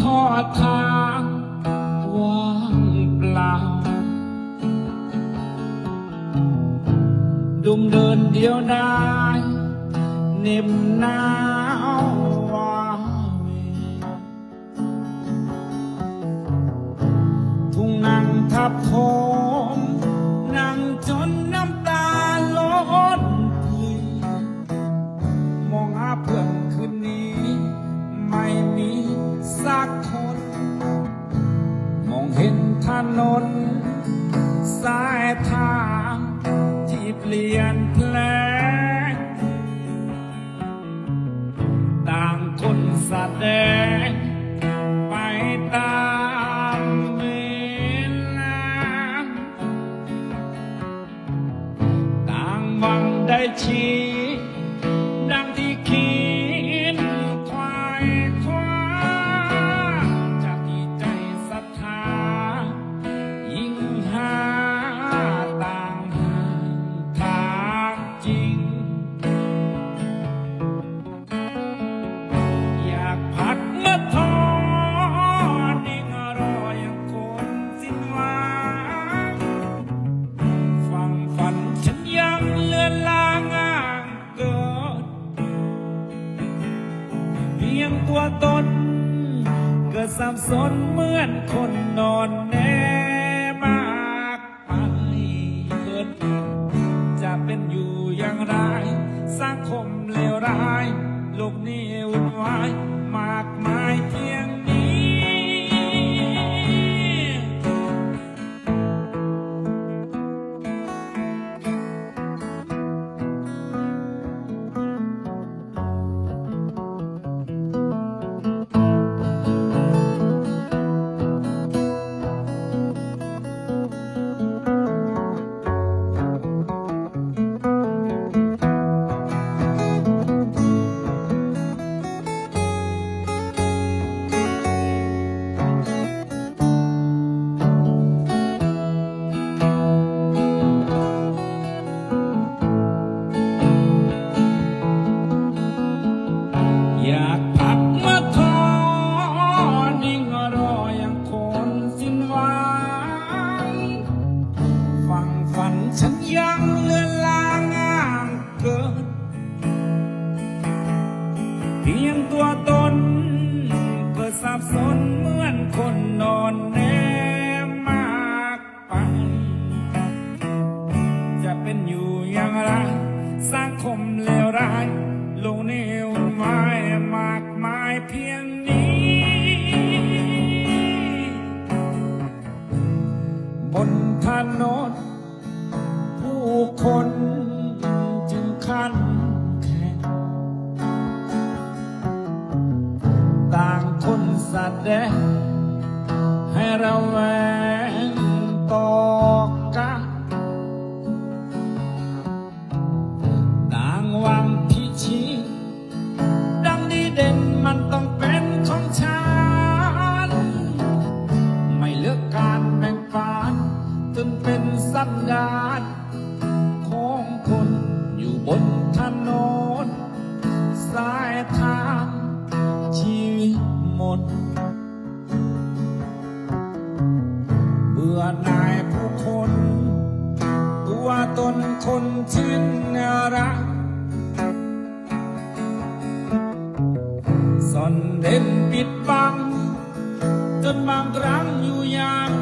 ทอดทางว่างเปล่าดุมเดินเดียวดายเน็บหนา ถนน สายทางที่เปลี่ยนแปลงต่างคนแสดงไปตามเวลาต่างวังได้ชี ยังเลือนลางอ่างเพียงตัวตนเกิดสับสนเหมือนคนนอนแน่มากไปเกิดจะเป็นอยู่อย่างไร สังคมเลวร้าย โลกนี้วุ่นวายมากมาย เพียงตัวตนกิดสับสนเหมือนคนนอนแนมมากไป จะเป็นอยู่อย่างไรสังคมเลวร้ายโลกนี้วุ่นวายมากมายเพียงนี้ บนถนนผู้คน แดให้เราแวงต่อกันต่างวังที่ชี้ดังดีเด่นมันต้องเป็นของฉัน ไม่เลือกการแบ่งปันจนเป็นสันดานของคนอยู่บนถนนสายทางชีวิตหมด ตนคนชื่นรักซ่อนเด่นปิดบัง จนบางครั้งอยู่อย่าง